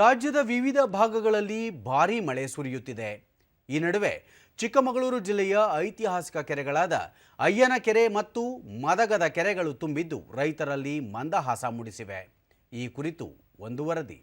ರಾಜ್ಯದ ವಿವಿಧ ಭಾಗಗಳಲ್ಲಿ ಭಾರೀ ಮಳೆ ಸುರಿಯುತ್ತಿದೆ. ಈ ನಡುವೆ ಚಿಕ್ಕಮಗಳೂರು ಜಿಲ್ಲೆಯ ಐತಿಹಾಸಿಕ ಕೆರೆಗಳಾದ ಅಯ್ಯನ ಕೆರೆ ಮತ್ತು ಮದಗದ ಕೆರೆಗಳು ತುಂಬಿದ್ದು ರೈತರಲ್ಲಿ ಮಂದಹಾಸ ಮೂಡಿಸಿವೆ. ಈ ಕುರಿತು ಒಂದು ವರದಿ.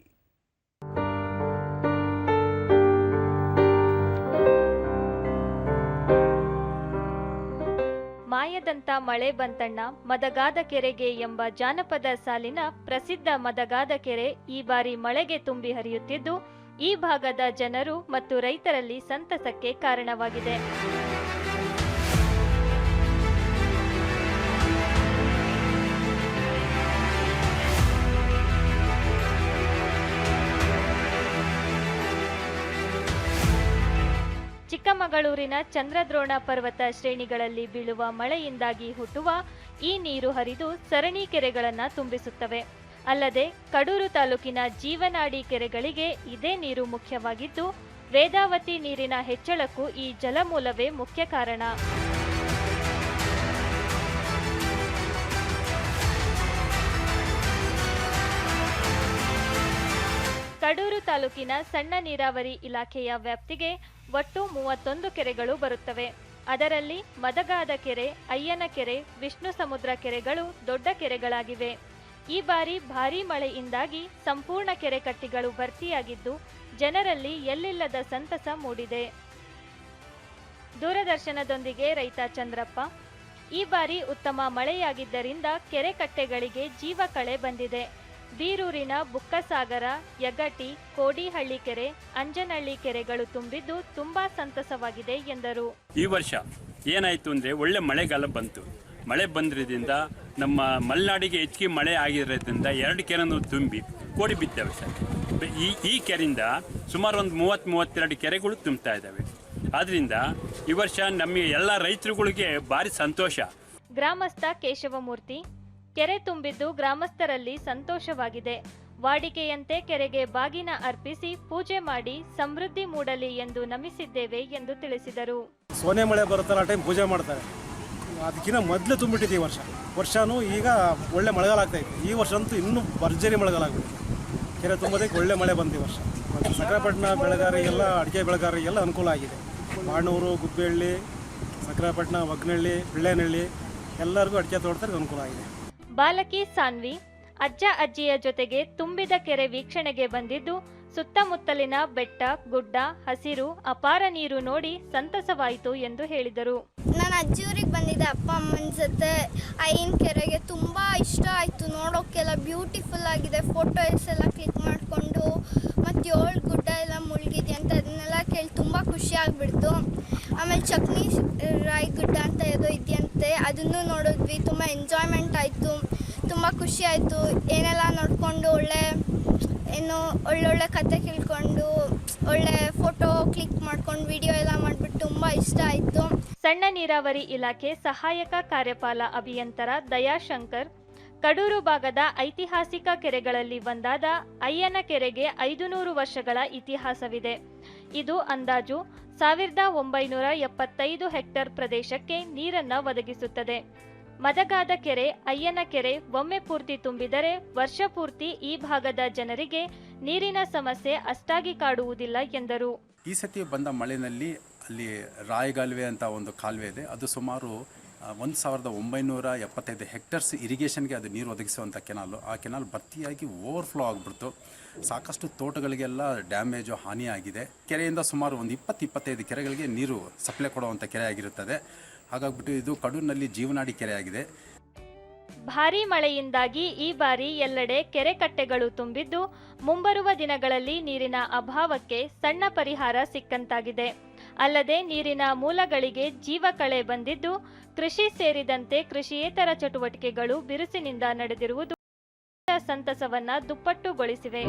ಮಾಯದಂತ ಮಳೆ ಬಂತಣ್ಣ ಮದಗಾದ ಕೆರೆಗೆ ಎಂಬ ಜಾನಪದ ಸಾಲಿನ ಪ್ರಸಿದ್ಧ ಮದಗಾದ ಕೆರೆ ಈ ಬಾರಿ ಮಳೆಗೆ ತುಂಬಿ ಹರಿಯುತ್ತಿದ್ದು, ಈ ಭಾಗದ ಜನರು ಮತ್ತು ರೈತರಲ್ಲಿ ಸಂತಸಕ್ಕೆ ಕಾರಣವಾಗಿದೆ. ಚಿಕ್ಕಮಗಳೂರಿನ ಚಂದ್ರದ್ರೋಣ ಪರ್ವತ ಶ್ರೇಣಿಗಳಲ್ಲಿ ಬೀಳುವ ಮಳೆಯಿಂದಾಗಿ ಹುಟ್ಟುವ ಈ ನೀರು ಹರಿದು ಸರಣಿ ಕೆರೆಗಳನ್ನು ತುಂಬಿಸುತ್ತವೆ. ಅಲ್ಲದೆ ಕಡೂರು ತಾಲೂಕಿನ ಜೀವನಾಡಿ ಕೆರೆಗಳಿಗೆ ಇದೇ ನೀರು ಮುಖ್ಯವಾಗಿದ್ದು, ವೇದಾವತಿ ನೀರಿನ ಹೆಚ್ಚಳಕ್ಕೂ ಈ ಜಲಮೂಲವೇ ಮುಖ್ಯ ಕಾರಣ. ಕಡೂರು ತಾಲೂಕಿನ ಸಣ್ಣ ನೀರಾವರಿ ಇಲಾಖೆಯ ವ್ಯಾಪ್ತಿಗೆ ಒಟ್ಟು ಮೂವತ್ತೊಂದು ಕೆರೆಗಳು ಬರುತ್ತವೆ. ಅದರಲ್ಲಿ ಮದಗಾದ ಕೆರೆ, ಅಯ್ಯನ ಕೆರೆ, ವಿಷ್ಣು ಸಮುದ್ರ ಕೆರೆಗಳು ದೊಡ್ಡ ಕೆರೆಗಳಾಗಿವೆ. ಈ ಬಾರಿ ಭಾರೀ ಮಳೆಯಿಂದಾಗಿ ಸಂಪೂರ್ಣ ಕೆರೆ ಕಟ್ಟಿಗಳು ಭರ್ತಿಯಾಗಿದ್ದು, ಜನರಲ್ಲಿ ಎಲ್ಲಿಲ್ಲದ ಸಂತಸ ಮೂಡಿದೆ. ದೂರದರ್ಶನದೊಂದಿಗೆ ರೈತ ಚಂದ್ರಪ್ಪ, ಈ ಬಾರಿ ಉತ್ತಮ ಮಳೆಯಾಗಿದ್ದರಿಂದ ಕೆರೆ ಕಟ್ಟೆಗಳಿಗೆ ಜೀವ ಕಳೆ ಬಂದಿದೆ. ಬೀರೂರಿನ ಬುಕ್ಕಸಾಗರ ಯಗಟಿ ಕೋಡಿಹಳ್ಳಿ ಕೆರೆ ಅಂಜನಹಳ್ಳಿ ಕೆರೆಗಳು ತುಂಬಿದ್ದು ತುಂಬಾ ಸಂತಸವಾಗಿದೆ ಎಂದರು. ಈ ವರ್ಷ ಏನಾಯಿತು ಅಂದರೆ ಒಳ್ಳೆ ಮಳೆಗಾಲ ಬಂತು. ಮಳೆ ಬಂದ್ರದಿಂದ ನಮ್ಮ ಮಲೆನಾಡಿಗೆ ಹೆಚ್ಚಿಗೆ ಮಳೆ ಆಗಿರೋದ್ರಿಂದ ಎರಡು ಕೆರೆನೂ ತುಂಬಿ ಕೋಡಿ ಬಿದ್ದಾವೆ ಸರ್. ಈ ಈ ಕೆರೆಯಿಂದ ಸುಮಾರು ಒಂದು ಮೂವತ್ತು ಮೂವತ್ತೆರಡು ಕೆರೆಗಳು ತುಂಬ್ತಾ ಇದ್ದಾವೆ. ಆದ್ದರಿಂದ ಈ ವರ್ಷ ನಮಗೆ ಎಲ್ಲ ರೈತರುಗಳಿಗೆ ಭಾರಿ ಸಂತೋಷ. ಗ್ರಾಮಸ್ಥ ಕೇಶವಮೂರ್ತಿ ಕೆರೆ ತುಂಬಿದ್ದು ಗ್ರಾಮಸ್ಥರಲ್ಲಿ ಸಂತೋಷವಾಗಿದೆ. ವಾಡಿಕೆಯಂತೆ ಕೆರೆಗೆ ಬಾಗಿನ ಅರ್ಪಿಸಿ ಪೂಜೆ ಮಾಡಿ ಸಮೃದ್ಧಿ ಮೂಡಲಿ ಎಂದು ನಮಿಸಿದ್ದೇವೆ ಎಂದು ತಿಳಿಸಿದರು. ಸೋನೆ ಮಳೆ ಬರುತ್ತಲ್ಲ ಟೈಮ್ ಪೂಜೆ ಮಾಡ್ತಾರೆ. ಅದಕ್ಕಿಂತ ಮೊದಲು ತುಂಬಿಟ್ಟಿದೆ ಈ ವರ್ಷ. ವರ್ಷನೂ ಈಗ ಒಳ್ಳೆ ಮಳೆಗಾಲ ಆಗ್ತಾ ಇತ್ತು ಈ ವರ್ಷ ಅಂತೂ ಇನ್ನೂ ಭರ್ಜರಿ ಮಳೆಗಾಲ ಆಗ್ಬಿಟ್ಟಿದೆ ಕೆರೆ ತುಂಬೋದಕ್ಕೆ ಒಳ್ಳೆ ಮಳೆ ಬಂತು ಈ ವರ್ಷ. ಮತ್ತು ಸಕ್ಕರೆಪಟ್ಟಣ ಬೆಳೆಗಾರಿಗೆಲ್ಲ, ಅಡಿಕೆ ಬೆಳೆಗಾರರಿಗೆಲ್ಲ ಅನುಕೂಲ ಆಗಿದೆ. ಬಾಣೂರು, ಗುಬ್ಬಿಹಳ್ಳಿ ಸಕ್ಕರೆಪಟ್ಟಣ ಒಗ್ನಹಳ್ಳಿ ಬಿಳ್ಳೆನಹಳ್ಳಿ ಎಲ್ಲರಿಗೂ ಅಡಿಕೆ ತೋಡ್ತಾರೆ ಅನುಕೂಲ ಆಗಿದೆ. ಬಾಲಕಿ ಸಾನ್ವಿ ಅಜ್ಜ ಅಜ್ಜಿಯ ಜೊತೆಗೆ ತುಂಬಿದ ಕೆರೆ ವೀಕ್ಷಣೆಗೆ ಬಂದಿದ್ದು ಸುತ್ತಮುತ್ತಲಿನ ಬೆಟ್ಟ, ಗುಡ್ಡ, ಹಸಿರು, ಅಪಾರ ನೀರು ನೋಡಿ ಸಂತಸವಾಯಿತು ಎಂದು ಹೇಳಿದರು. ನಾನು ಅಜ್ಜಿ ಊರಿಗೆ ಬಂದಿದ್ದೆ, ಅಪ್ಪ ಅಮ್ಮನ ಜೊತೆ ಐನ್ ಕೆರೆಗೆ ತುಂಬ ಇಷ್ಟ ಆಯಿತು. ನೋಡೋಕ್ಕೆಲ್ಲ ಬ್ಯೂಟಿಫುಲ್ ಆಗಿದೆ. ಫೋಟೋಸ್ ಎಲ್ಲ ಕ್ಲಿಕ್ ಮಾಡಿಕೊಂಡು ಮತ್ತು ಏಳು ಗುಡ್ಡ ಎಲ್ಲ ಮುಳುಗಿದೆ ಅಂತ ಅದನ್ನೆಲ್ಲ ಕೇಳಿ ತುಂಬ ಖುಷಿ ಆಗಿಬಿಡ್ತು. ಆಮೇಲೆ ಚಕ್ನಿ ರಾಯ್ ಗುಡ್ಡ ಅಂತ ಯಾವುದೋ ಇದೆಯಂತೆ. ಅದನ್ನು ನೋಡಿದ್ವಿ. ತುಂಬ ಎಂಜಾಯ್ಮೆಂಟ್ ಆಯಿತು. ತುಂಬ ಖುಷಿ ಆಯಿತು. ಏನೆಲ್ಲ ನೋಡಿಕೊಂಡು ಒಳ್ಳೆ, ಏನು ಒಳ್ಳೊಳ್ಳೆ ಕತೆ ಕೇಳ್ಕೊಂಡು, ಒಳ್ಳೆ ಫೋಟೋ ಕ್ಲಿಕ್ ಮಾಡ್ಕೊಂಡು, ವಿಡಿಯೋ ಎಲ್ಲ ಮಾಡಿಬಿಟ್ಟು ತುಂಬ ಇಷ್ಟ ಆಯಿತು. ಸಣ್ಣ ನೀರಾವರಿ ಇಲಾಖೆ ಸಹಾಯಕ ಕಾರ್ಯಪಾಲ ಅಭಿಯಂತರ ದಯಾಶಂಕರ್, ಕಡೂರು ಭಾಗದ ಐತಿಹಾಸಿಕ ಕೆರೆಗಳಲ್ಲಿ ಒಂದಾದ ಅಯ್ಯನ ಕೆರೆಗೆ ಐದು ನೂರು ವರ್ಷಗಳ ಇತಿಹಾಸವಿದೆ. ಇದು ಅಂದಾಜು ಸಾವಿರದ ಒಂಬೈನೂರ ಎಪ್ಪತ್ತೈದು ಹೆಕ್ಟರ್ ಪ್ರದೇಶಕ್ಕೆ ನೀರನ್ನು ಒದಗಿಸುತ್ತದೆ. ಮದಗಾದ ಕೆರೆ, ಅಯ್ಯನ ಕೆರೆ, ಒಮ್ಮೆ ಪೂರ್ತಿ ತುಂಬಿದರೆ ವರ್ಷ ಪೂರ್ತಿ ಈ ಭಾಗದ ಜನರಿಗೆ ನೀರಿನ ಸಮಸ್ಯೆ ಅಷ್ಟಾಗಿ ಕಾಡುವುದಿಲ್ಲ ಎಂದರು. ಈ ಸತಿ ಬಂದ ಮಳೆಯಲ್ಲಿ ಅಲ್ಲಿ ರಾಯಗಾಲುವೆ ಅಂತ ಒಂದು ಕಾಲುವೆ ಇದೆ. ಅದು ಸುಮಾರು ಒಂದು ಸಾವಿರದ ಒಂಬೈನೂರ ಎಪ್ಪತ್ತೈದು ಹೆಕ್ಟರ್ಸ್ ಇರಿಗೇಷನ್ಗೆ ಅದು ನೀರು ಒದಗಿಸುವಂಥ ಕೆನಾಲು. ಆ ಕೆನಾಲ್ ಭರ್ತಿಯಾಗಿ ಓವರ್ಫ್ಲೋ ಆಗಿಬಿಡ್ತು. ಸಾಕಷ್ಟು ತೋಟಗಳಿಗೆಲ್ಲ ಡ್ಯಾಮೇಜು, ಹಾನಿಯಾಗಿದೆ. ಕೆರೆಯಿಂದ ಸುಮಾರು ಒಂದು ಇಪ್ಪತ್ತು, ಇಪ್ಪತ್ತೈದು ಕೆರೆಗಳಿಗೆ ನೀರು ಸಪ್ಲೈ ಕೊಡುವಂಥ ಕೆರೆ ಆಗಿರುತ್ತದೆ. ಹಾಗಾಗ್ಬಿಟ್ಟು ಇದು ಕಡೂರಿನಲ್ಲಿ ಜೀವನಾಡಿ ಕೆರೆಯಾಗಿದೆ. ಭಾರೀ ಮಳೆಯಿಂದಾಗಿ ಈ ಬಾರಿ ಎಲ್ಲೆಡೆ ಕೆರೆ ಕಟ್ಟೆಗಳು ತುಂಬಿದ್ದು, ಮುಂಬರುವ ದಿನಗಳಲ್ಲಿ ನೀರಿನ ಅಭಾವಕ್ಕೆ ಸಣ್ಣ ಪರಿಹಾರ ಸಿಕ್ಕಂತಾಗಿದೆ. ಅಲ್ಲದೆ ನೀರಿನ ಮೂಲಗಳಿಗೆ ಜೀವಕಳೆ ಬಂದಿದ್ದು, ಕೃಷಿ ಸೇರಿದಂತೆ ಕೃಷಿಯೇತರ ಚಟುವಟಿಕೆಗಳು ಬಿರುಸಿನಿಂದ ನಡೆದಿರುವುದು ಸಂತಸವನ್ನ ದುಪ್ಪಟ್ಟುಗೊಳಿಸಿವೆ.